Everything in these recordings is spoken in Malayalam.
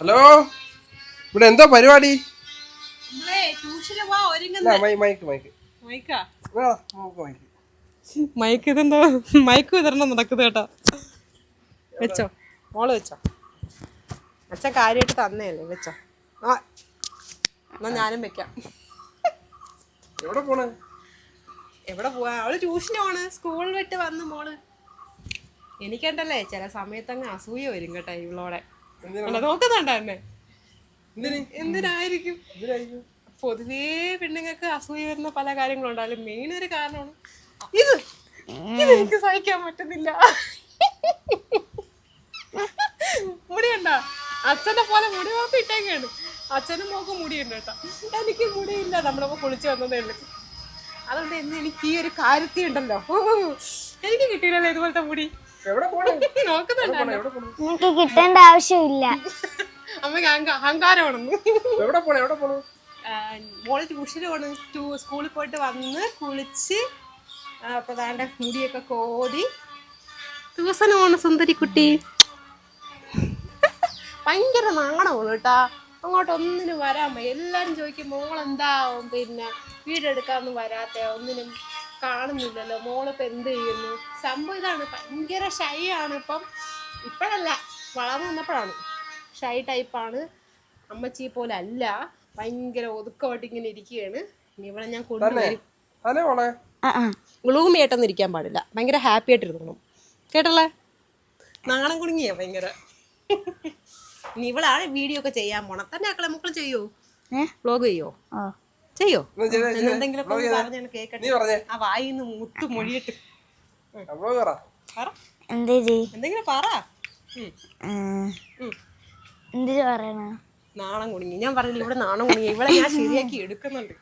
ഹലോ? ഇവിടെ എന്താ പരിപാടി? മൈക്ക് ഇതെന്തോ? മൈക്ക് വിതരണം നടക്കുന്നത് കേട്ടോ. വെച്ചോ. മോൾ വെച്ചോ. അച്ഛൻ കാര്യമായിട്ട് തന്നെയല്ലേ വെച്ചോ. ആ എന്നാ ഞാനും വെക്കാം. എവിടെ പോണേ? എവിടെ പോവാ? അവൾ ട്യൂഷനാണ് പോണ്. സ്കൂൾ വിട്ട് വന്ന് മോൾ. എനിക്കണ്ടല്ലേ? ചില സമയത്തങ്ങ് അസൂയ വരും കേട്ടോ ഇവളോടെ. അല്ല, നോക്കുന്നുണ്ടോ എന്നെ. എന്തിന്? എന്തിനായിരിക്കും? പൊതുവേ പെണ്ണുങ്ങൾക്ക് അസൂയ വരുന്ന പല കാര്യങ്ങളും ഉണ്ടായാലും മെയിൻ ഒരു കാരണമാണ്. ഇത്. ഇത് എനിക്ക് സഹിക്കാൻ പറ്റുന്നില്ല. മുടിയുണ്ട? അച്ഛനെ പോലെ മുടി നോക്കി ഇട്ടേക്കാണ്. അച്ഛനും മോക്കും മുടിയുണ്ട് കേട്ടോ. എനിക്ക് മുടിയില്ല. നമ്മളൊക്കെ കുളിച്ചു വന്നതേ ഉള്ളു. അതുകൊണ്ട് എന്നെ എനിക്ക് ഈ ഒരു കാര്യത്തി ഉണ്ടല്ലോ എനിക്ക് കിട്ടിയില്ലല്ലോ ഇതുപോലത്തെ മുടി. എവിടെ പോണേ? നോക്കുന്നുണ്ടല്ലോ എവിടെ പോണേ? നിനക്ക് കിട്ടേണ്ട ആവശ്യമില്ല. അമ്മയ്ക്ക് അഹങ്ക- അഹങ്കാരമാണെന്ന് എവിടെ പോണേ? എവിടെ പോണേ? മോൾ ട്യൂഷന് പോണ്. ടൂ സ്കൂളിൽ പോയിട്ട് വന്ന് കുളിച്ച് അപ്പൊ മുടിയൊക്കെ കോതി ദിവസം പോണ് സുന്ദരി കുട്ടി ഭയങ്കര നാണമാണ് കേട്ടാ. അങ്ങോട്ട് ഒന്നിനും വരാൻ എല്ലാരും ചോദിക്കും മോളെന്താ പിന്നെ വീടെടുക്കാന്ന് വരാത്ത ഒന്നിനും കാണുന്നില്ലല്ലോ. മോളിപ്പോ എന്ത് ചെയ്യുന്നു? സംഭവം ഇതാണ്. ഭയങ്കര ഷൈ ആണ് ഇപ്പം. ഇപ്പോഴല്ല. വളർന്നു വന്നപ്പോഴാണ്. ഷൈ ടൈപ്പാണ്. അമ്മച്ചി പോലെ അല്ല. ഭയങ്കര ഒതുക്കമായിട്ട് ഇങ്ങനെ ഇരിക്കുകയാണ്. ഇനി ഇവിടെ ഞാൻ കൊണ്ടുവരും. ആ ആ. ഗ്ലൂമി ആയിട്ടൊന്നും ഇരിക്കാൻ പാടില്ല. ഭയങ്കര ഹാപ്പി ആയിട്ട് ഇരുന്നു കേട്ടല്ലേ? നാണം കുടുങ്ങിയ ഭയങ്കര. ഇനി ഇവളാണ് വീഡിയോ ഒക്കെ ചെയ്യാൻ പോണം. തന്നെ ആക്കളെ മക്കൾ ചെയ്യോ? ഏ? വ്ലോഗ് ചെയ്യോ? ഓ ചെയ്യോ. എന്തെങ്കിലും ആ വായിന്ന് മുട്ട് മൊഴിയിട്ട്. എന്തെങ്കിലും പറ. നാണം കുടുങ്ങി. ഞാൻ പറഞ്ഞില്ല ഇവിടെ നാണം കുടുങ്ങി. ഇവിടെ ഞാൻ ശരിയാക്കി എടുക്കുന്നുണ്ട്.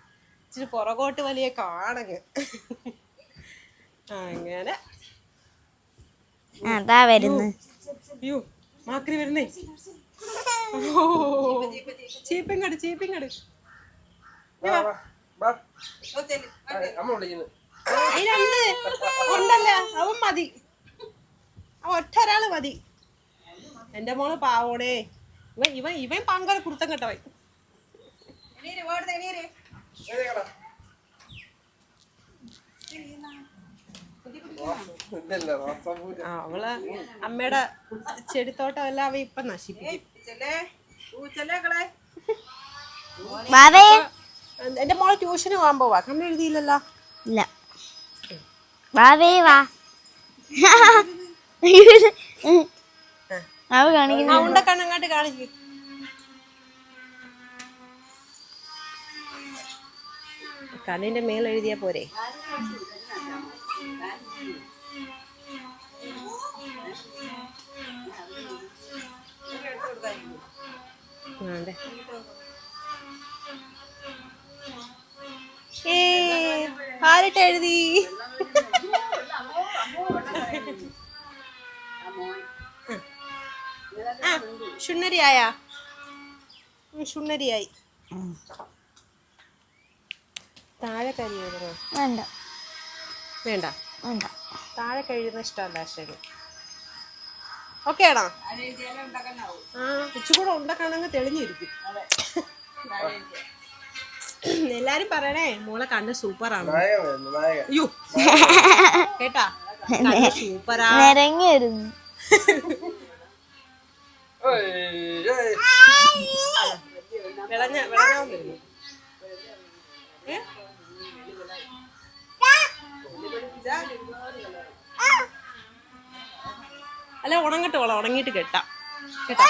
ഇച്ചിരി പുറകോട്ട് വലിയ കാണങ്ങ് അങ്ങനെ അയ്യോ മാക്രി വരുന്നേ. ചീപ്പിങ്ങട് ചീപ്പിങ്ങട് വാ, വാ, വാ. ആ, അമ്മ വിളിക്കുന്നു അതിനുണ്ട് ഉണ്ടല്ല അവൻ മതി. അവൻ ഒറ്റ ഒരാൾ മതി. എന്റെ മോൾ പാവോടേ. ഇവൻ ഇവൻ ഇവൻ പങ്കര കുർത്തം കെട്ടവൻ. അവൾ അമ്മയുടെ ചെടിത്തോട്ടം എല്ലാം അവ ഇപ്പൊ നശിപ്പിക്കും. എന്റെ മോളെ ട്യൂഷന് പോകാൻ പോവാ. കണ്ണ് എഴുതിയില്ലല്ലോ? ഇല്ല. വാവേ വാ അവ കാണിക്കുന്നു. കാണിക്ക്. കണ്ണിന്റെ മേൽ എഴുതിയാ പോരെ. ഏ ആരിട്ട് എഴുതി? ആ ഷുണ്ണരിയായ. ഷുണ്ണരിയായി. താഴെ കഴിയുന്നോ വേണ്ട. വേണ്ട. വേണ്ട. താഴെ കഴിയുന്ന ഇഷ്ടമല്ല ശരി ഓക്കെ ആണോ? ആ ഉച്ചക്കൂടെ ഉണ്ടാക്കണമെങ്കിൽ തെളിഞ്ഞിരിക്കും. എല്ലാരും പറയണേ മോളെ കണ്ണ് സൂപ്പറാണ്. അയ്യോ കേട്ടാ? സൂപ്പറാ. നിരങ്ങി വരുന്നു. വിളഞ്ഞ വിളഞ്ഞാൻ വരുന്നു? അല്ല ഉണങ്ങട്ടെ പോളാം ഉണങ്ങിയിട്ട് കെട്ടാം. കേട്ടാ?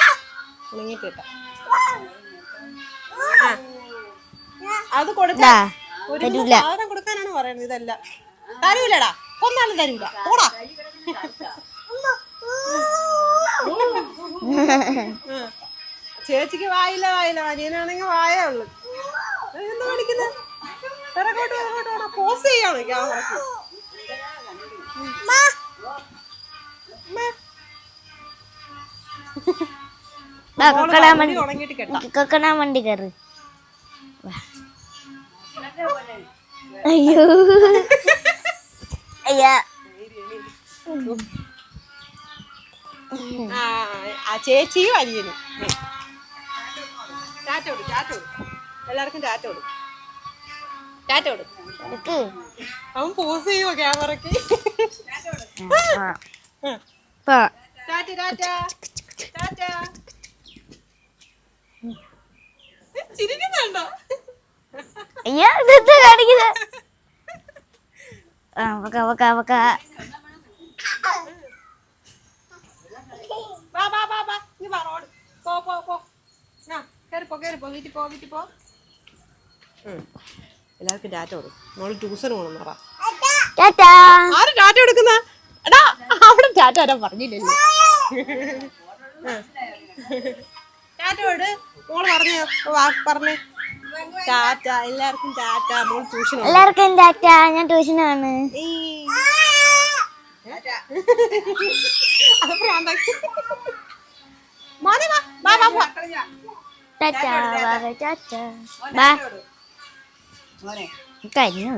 ഉണങ്ങിയിട്ട് കെട്ടാം. ആ. അത് കൊടുക്കാ ഒരു. സാധനം കൊടുക്കാനാണ് പറയുന്നത് ഇതെല്ലാം തരൂലടാ കൊന്നാലും തരൂല പോടാ ചേച്ചിക്ക് വായില്ല വായില്ല അനിയനാണെങ്കിൽ വായേ ഉള്ളു എന്താ പഠിക്കുന്നത് പിറകോട്ട് പിറകോട്ട് വേണം പോസ് ചെയ്യാണ് ക്യാമറക്ക് ഉണങ്ങിയിട്ട് കെട്ടാം വണ്ടി കയറ്. അയ്യോ. അയ്യാ. ആ ചേച്ചിയും അനിയനും. ടാറ്റ കൊടു ടാറ്റ കൊടു. എല്ലാവർക്കും ടാറ്റ കൊടു. ടാറ്റ കൊടു. അവൻ പോസ് ചെയ്യുമോ ക്യാമറക്ക് ആ. പോ. ടാറ്റ ടാറ്റ ടാറ്റ ചിരിക്കുന്നുണ്ടോ? അയ്യോ ഇതെന്താ കാണിക്കുന്നത് ആ വക്ക വക്ക വക്ക. വാ വാ വാ വാ. നീ വാ റോഡ്. പോ പോ പോ. ആ കയറി പോ കയറി പോ. വീട്ടിൽ പോ വീട്ടിൽ പോ. എല്ലാവർക്കും ടാറ്റ കൊടുക്കും. മോൾ ട്യൂഷന് പോകണം പറ. ടാറ്റാ. ആര് ടാറ്റ എടുക്കുന്ന? എടാ അവിടെ ടാറ്റ ആരാ പറഞ്ഞില്ലല്ലോ. ടാറ്റ കൊടു മോൾ പറഞ്ഞോ പറഞ്ഞേ. ടാറ്റ എല്ലാവർക്കും ടാറ്റ. മോൾ ട്യൂഷൻ എല്ലാവർക്കും ടാറ്റ. ഞാൻ ട്യൂഷനാണ്. ടാറ്റാ ടാറ്റാ കഴിഞ്ഞു.